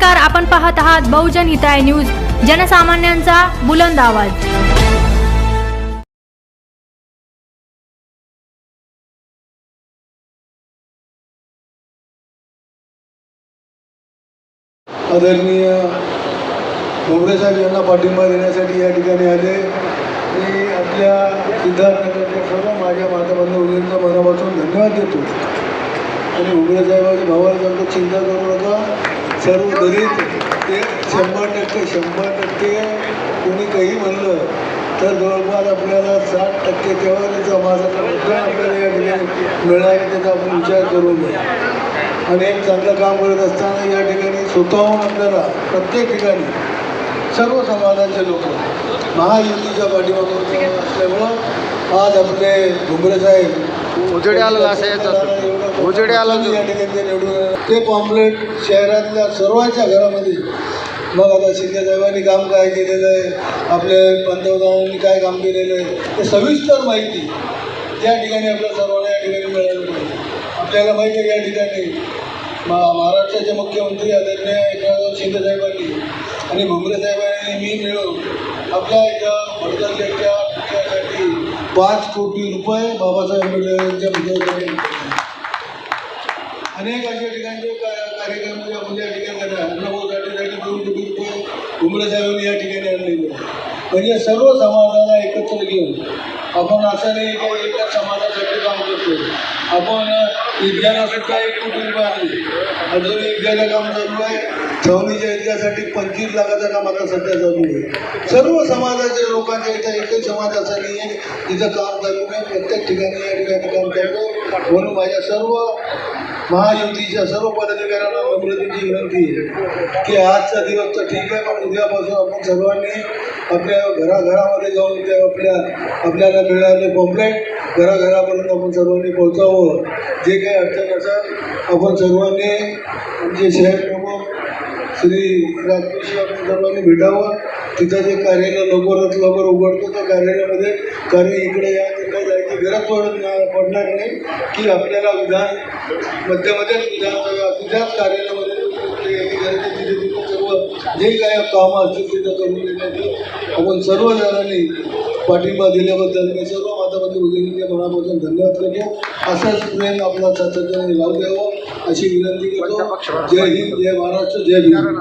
नमस्कार आपण पाहत आहात बहुजन हिताय न्यूज जनसामान्यांचा बुलंद आवाज. आदरणीय भोगरे साहेब यांना पाठिंबा देण्यासाठी या ठिकाणी आले. मी आपल्या सिद्धार्थनगरच्या सर्व माझ्या माताबंधूंचा मनापासून धन्यवाद देतो. आणि भोगरे साहेबांच्या भावाला सांगतो चिंता करू नका. सर्व दलित ते शंभर टक्के शंभर टक्के कोणी काही म्हणलं तर जवळपास आपल्याला साठ टक्के तेव्हा समाजाचा मुद्दा आपल्याला या ठिकाणी मिळाला त्याचा आपण विचार करू नये. आणि एक चांगलं काम करत असताना या ठिकाणी स्वतःहून आपल्याला प्रत्येक ठिकाणी सर्व समाजाचे लोक महायुतीच्या पाठीमागून असल्यामुळं आज आपले घुमरे साहेब उजेडी आलेलं. उजेडी. या ठिकाणी ते निवडून ते पॉम्पलेट शहरातल्या सर्वांच्या घरामध्ये मग आता शिंदे साहेबांनी काम काय केलेलं आहे आपले पंतप्रधानांनी काय काम केलेलं आहे ते सविस्तर माहिती या ठिकाणी आपल्या सर्वांना या ठिकाणी मिळाली पाहिजे आपल्याला माहिती आहे या ठिकाणी मा महाराष्ट्राचे मुख्यमंत्री आदरणीय एकनाथ शिंदे साहेबांनी आणि भुमरे साहेबांनी मी मिळून आपल्या वडगाव विकासासाठी पाच कोटी रुपये बाबासाहेब आंबेडकरांच्या अनेक अशा ठिकाणचे कार्यक्रम म्हणजे आपण या ठिकाणी अन्नभाऊसाठीसाठी दोन कोटी रुपये उमरे साहेबांनी या ठिकाणी आणलेले म्हणजे सर्व समाजाला एकत्र घेऊन आपण असं नाही की एका समाजासाठी काम करतो. आपण विज्ञानासुद्धा एक कोटी रुपये अजून विज्ञाना काम चालू आहे. छवणीच्या विद्यासाठी पंचवीस लाखाचं काम आता सध्या चालू आहे. सर्व समाजाच्या लोकांच्या इथं एकही समाज असा नाही आहे. तिथं काम चालू नाही प्रत्येक ठिकाणी या ठिकाणी काम करतो म्हणून माझ्या सर्व महायुतीच्या सर्व पदाधिकाऱ्यांना नम्रतेची विनंती आहे की आजचा दिवस तर ठीक आहे पण उद्यापासून आपण सर्वांनी आपल्या घराघरामध्ये जाऊन ते आपल्या आपल्याला मिळाले पॉम्पलेट घराघरापर्यंत आपण सर्वांनी पोहोचावं. जे काही अडचण असेल आपण सर्वांनी आमचे शहर प्रमुख श्री राजकोशी आपण सर्वांनी भेटावं. तिथं जे कार्यालय लवकरात लवकर उघडतो त्या कार्यालयामध्ये कारण इकडे या तिकडे जायची गरज पडत पडणार नाही की आपल्याला विधान मध्यमध्येच विधानसभा तुझ्याच कार्यालयामध्ये जे काही कामं असतील तिथं करून देण्याची आपण सर्व जणांनी पाठिंबा दिल्याबद्दल मी सर्व मातापती उद्योगीच्या मनापासून धन्यवाद करतो. असाच प्रेम आपला सातत्याने लावू द्यावं अशी विनंती करतो. जय हिंद जय महाराष्ट्र जय भीम.